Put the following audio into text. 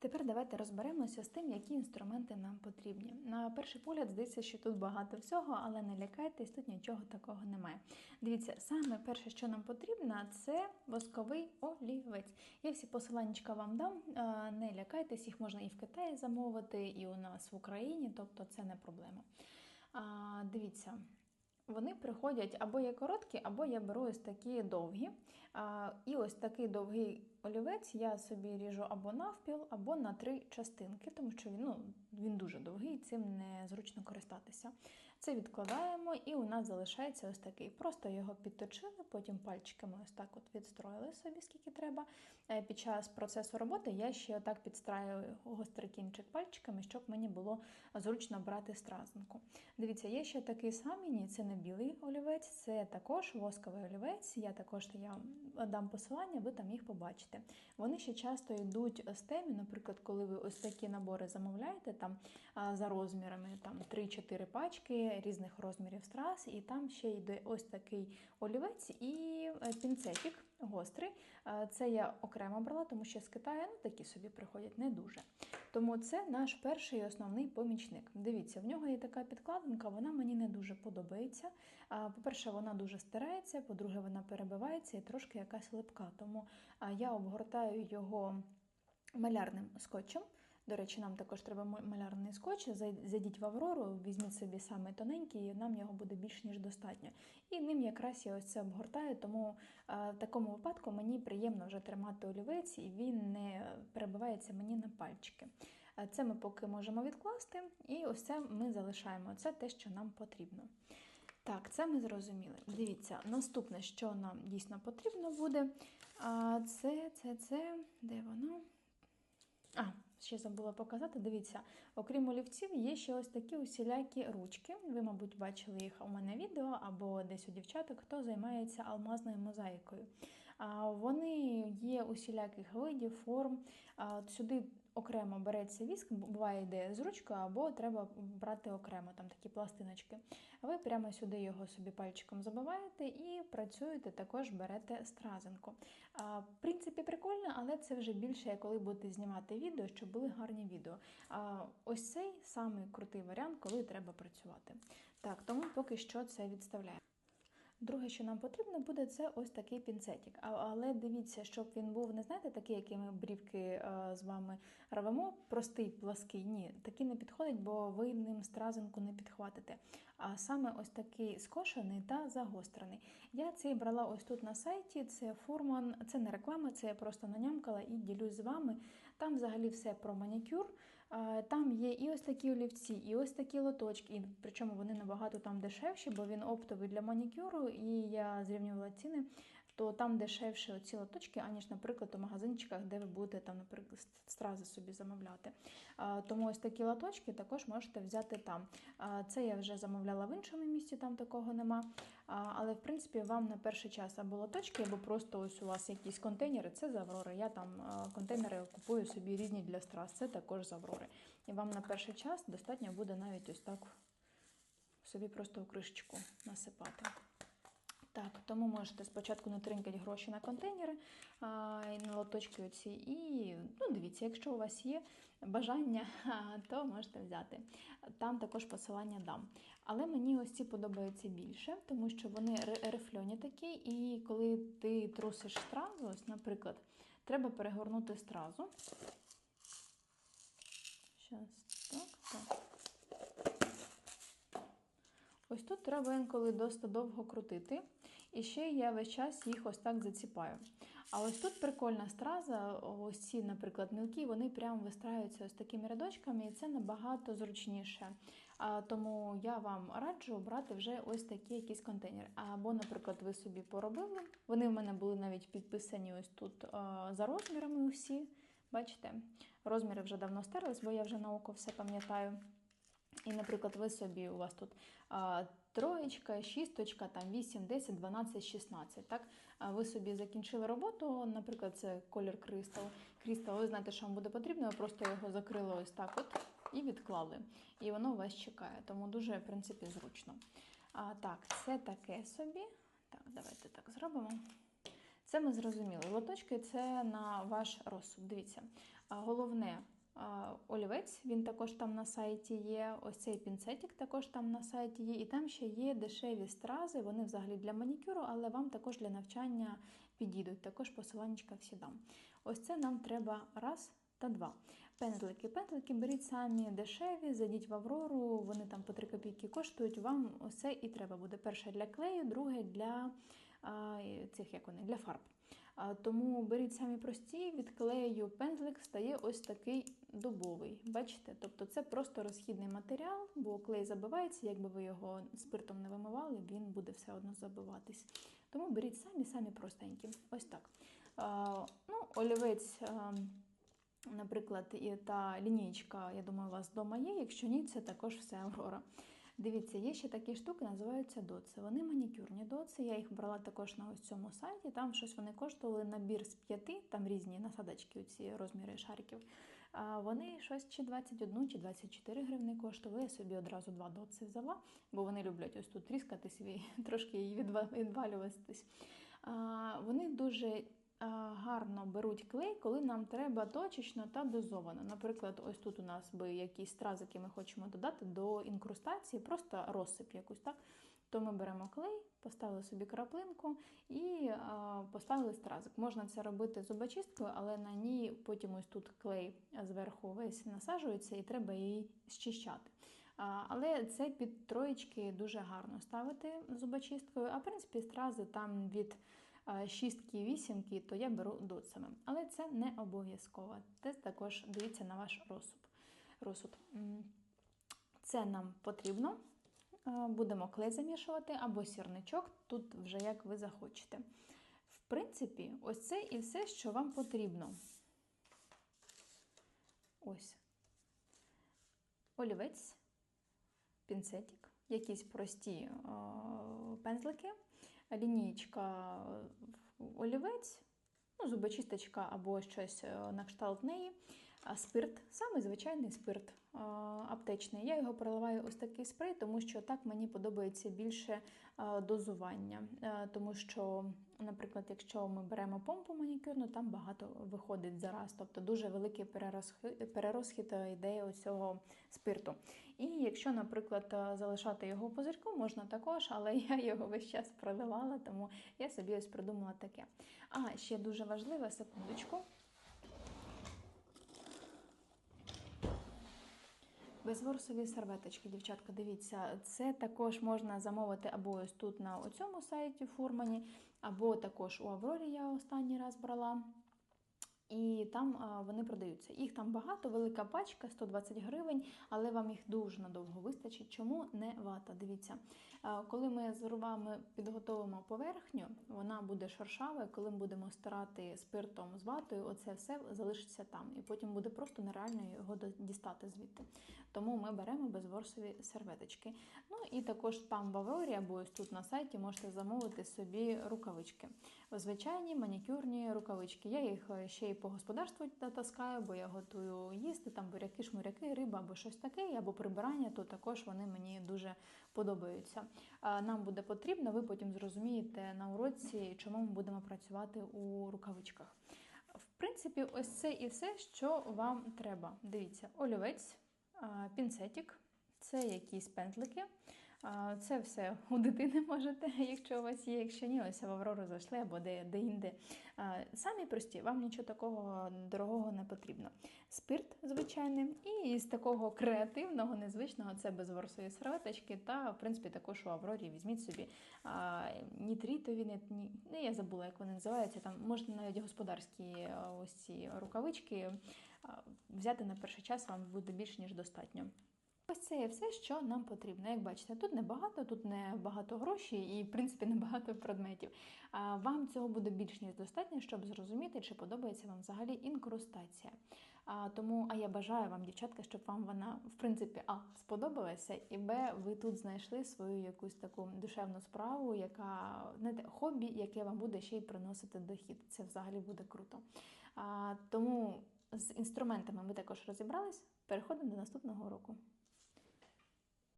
Тепер давайте розберемося з тим, які інструменти нам потрібні. На перший погляд здається, що тут багато всього, але не лякайтесь, тут нічого такого немає. Дивіться, саме перше, що нам потрібно, це восковий олівець. Я всі посиланнячка вам дам. Не лякайтесь, їх можна і в Китаї замовити, і у нас в Україні, тобто це не проблема. Дивіться. Вони приходять або є короткі, або я беру ось такі довгі. А, І ось такий довгий олівець я собі ріжу або навпіл, або на три частинки, тому що він, ну, він дуже довгий, цим незручно користатися. Це відкладаємо, і у нас залишається ось такий. Просто його підточили, потім пальчиками ось так от відстроїли собі, скільки треба. Е, Під час процесу роботи я ще отак підстраюю гострий кінчик пальчиками, щоб мені було зручно брати стразинку. Дивіться, є ще такий самий, ні, це не білий олівець, це також восковий олівець. Я також я дам посилання, ви там їх побачите. Вони ще часто йдуть з темі, наприклад, коли ви ось такі набори замовляєте там за розмірами, там 3-4 пачки різних розмірів страз, і там ще йде ось такий олівець і е, пінцетик гострий. Е, Це я окремо брала, тому що з Китаю ну, такі собі приходять не дуже. Тому це наш перший і основний помічник. Дивіться, в нього є така підкладинка, вона мені не дуже подобається. По-перше, вона дуже стирається, по-друге, вона перебивається і трошки якась липка. Тому я обгортаю його малярним скотчем. До речі, нам також треба малярний скотч. Зайдіть в Аврору, візьміть собі саме тоненький, і нам його буде більш ніж достатньо. І ним якраз я ось це обгортаю, тому в такому випадку мені приємно вже тримати олівець, і він не перебивається мені на пальчики. Це ми поки можемо відкласти, і ось це ми залишаємо. Це те, що нам потрібно. Так, це ми зрозуміли. Дивіться, наступне, що нам дійсно потрібно буде, це, це, це, де воно? А, ще забула показати. Дивіться, окрім олівців, є ще ось такі усілякі ручки. Ви, мабуть, бачили їх у мене відео або десь у дівчаток, хто займається алмазною мозаїкою. А, Вони є усіляких видів, форм. Сюди окремо береться віск, буває йде з ручкою, або треба брати окремо там такі пластиночки. Ви прямо сюди його собі пальчиком забиваєте і працюєте, також берете стразинку. А, В принципі, прикольно, але це вже більше, коли будете знімати відео, щоб були гарні відео. А, Ось цей самий крутий варіант, коли треба працювати. Так, тому поки що це відставляємо. Друге, що нам потрібно буде, це ось такий пінцетик. Але дивіться, щоб він був, не знаєте, такий, який ми брівки е, з вами рвемо, простий, плаский. Ні, такий не підходить, бо ви ним стразинку не підхватите. А саме ось такий скошений та загострений. Я цей брала ось тут на сайті. Це фурман, це не реклама, це я просто нанямкала і ділюсь з вами. Там взагалі все про манікюр. Там є і ось такі олівці, і ось такі лоточки. І причому вони набагато там дешевші, бо він оптовий для манікюру, і я зрівнювала ціни, то там дешевше оці лоточки, аніж, наприклад, у магазинчиках, де ви будете там, наприклад, стрази собі замовляти. Тому ось такі лоточки також можете взяти там. Це я вже замовляла в іншому місці, там такого нема. Але в принципі вам на перший час або лоточки, або просто ось у вас якісь контейнери, це з Аврори. Я там е, контейнери купую собі різні для страз, це також з Аврори. І вам на перший час достатньо буде навіть ось так собі просто в кришечку насипати. Так, тому можете спочатку натринкати гроші на контейнери а, і на лоточки оці. І ну, дивіться, якщо у вас є бажання, то можете взяти. Там також посилання дам. Але мені ось ці подобаються більше, тому що вони рифльоні такі, і коли ти трусиш стразу, ось, наприклад, треба перегорнути стразу. Щас, так, так. Ось тут треба інколи досить довго крутити. І ще я весь час їх ось так заціпаю. А ось тут прикольна страза, ось ці, наприклад, мілкі, вони прямо вистраюються ось такими рядочками, і це набагато зручніше. А, тому я вам раджу брати вже ось такі якісь контейнери. Або, наприклад, ви собі поробили. Вони в мене були навіть підписані ось тут за розмірами усі. Бачите, розміри вже давно стерлись, бо я вже на око все пам'ятаю. І, наприклад, ви собі, у вас тут а, троєчка, шісточка, там 8, 10, 12, 16. Так? Ви собі закінчили роботу, наприклад, це колір кристал. Крістал, ви знаєте, що вам буде потрібно, ви просто його закрили ось так от і відклали. І воно вас чекає. Тому дуже, в принципі, зручно. А, так, це таке собі. Так, давайте так зробимо. Це ми зрозуміли. Лоточки це на ваш розсуд. Дивіться, головне. Олівець, він також там на сайті є. Ось цей пінцетик також там на сайті є. І там ще є дешеві стрази. Вони взагалі для манікюру, але вам також для навчання підійдуть. Також посиланнячка всі дам. Ось це нам треба раз та два. Пензлики. Пензлики беріть самі дешеві, зайдіть в Аврору, вони там по 3 копійки коштують. Вам це і треба буде. Перше для клею, друге для а, цих як вони, для фарб. Тому беріть самі прості, від клею пензлик стає ось такий дубовий. Бачите? Тобто це просто розхідний матеріал, бо клей забивається, якби ви його спиртом не вимивали, він буде все одно забиватись. Тому беріть самі, самі простенькі. Ось так. Ну, олівець. Наприклад, і та лінійка, я думаю, у вас вдома є. Якщо ні, це також все Аврора. Дивіться, є ще такі штуки, називаються доци. Вони манікюрні доци. Я їх брала також на ось цьому сайті. Там щось вони коштували набір з п'яти, там різні насадочки, ці розміри шариків. Вони щось чи 21, чи 24 гривни коштували. Я собі одразу два доци взяла, бо вони люблять ось тут тріскатись і трошки її відвалюватись. Вони дуже гарно беруть клей, коли нам треба точечно та дозовано. Наприклад, ось тут у нас би якісь стразики ми хочемо додати до інкрустації, просто розсип якусь, так? То ми беремо клей, поставили собі краплинку і а, поставили стразик. Можна це робити зубочисткою, але на ній потім ось тут клей зверху весь насаджується і треба її щищати. А, Але це під троєчки дуже гарно ставити зубочисткою. А в принципі, стрази там від шістки, вісімки, то я беру доцами. Але це не обов'язково. Це також дивіться на ваш розсуд. розсуд. Це нам потрібно. Будемо клей замішувати або сірничок, тут вже як ви захочете. В принципі, ось це і все, що вам потрібно. Ось. Олівець, пінцетик, якісь прості е, пензлики, лінійка, е, олівець, ну, зубочисточка або щось е, на кшталт неї. А спирт, саме звичайний спирт аптечний. Я його проливаю ось такий спрей, тому що так мені подобається більше дозування. Е, Тому що, наприклад, якщо ми беремо помпу манікюрну, там багато виходить зараз, тобто дуже великий перерозхід, е, йде цього спирту. І якщо, наприклад, е, залишати його в пузирьку, можна також, але я його весь час проливала, тому я собі ось придумала таке. А, ще дуже важливе, секундочку. Безворсові серветочки, дівчатка, дивіться, це також можна замовити або ось тут на цьому сайті Фурмані, або також у Аврорі я останній раз брала. І там вони продаються. Їх там багато, велика пачка, 120 гривень, але вам їх дуже надовго вистачить. Чому не вата? Дивіться, коли ми з вами підготовимо поверхню, вона буде шершава, коли ми будемо стирати спиртом з ватою, оце все залишиться там. І потім буде просто нереально його дістати звідти. Тому ми беремо безворсові серветочки. Ну і також там в Аврорі або ось тут на сайті можете замовити собі рукавички. Звичайні манікюрні рукавички. Я їх е, ще й по господарству таскаю, бо я готую їсти, там буряки, шмуряки, риба або щось таке, або прибирання, то також вони мені дуже подобаються. Нам буде потрібно, ви потім зрозумієте на уроці, чому ми будемо працювати у рукавичках. В принципі, ось це і все, що вам треба. Дивіться, олівець, пінцетик, це якісь пензлики. Це все у дитини можете, якщо у вас є, якщо ні, ось в Аврору зайшли або де, де Самі прості, вам нічого такого дорогого не потрібно. Спирт звичайний, і з такого креативного, незвичного це безворсові серветочки. Та, в принципі, також у Аврорі візьміть собі а, нітрітові, не, ні, ну, я забула, як вони називаються. Там можна навіть господарські ось ці рукавички а, взяти на перший час, вам буде більш ніж достатньо. Ось це є все, що нам потрібно. Як бачите, тут не багато, тут не багато грошей і, в принципі, не багато предметів. А вам цього буде більш ніж достатньо, щоб зрозуміти, чи подобається вам взагалі інкрустація. А, тому, а я бажаю вам, дівчатка, щоб вам вона, в принципі, а сподобалася, і б, ви тут знайшли свою якусь таку душевну справу, яка знаєте, хобі, яке вам буде ще й приносити дохід. Це взагалі буде круто. А, тому з інструментами ми також розібрались. Переходимо до наступного уроку.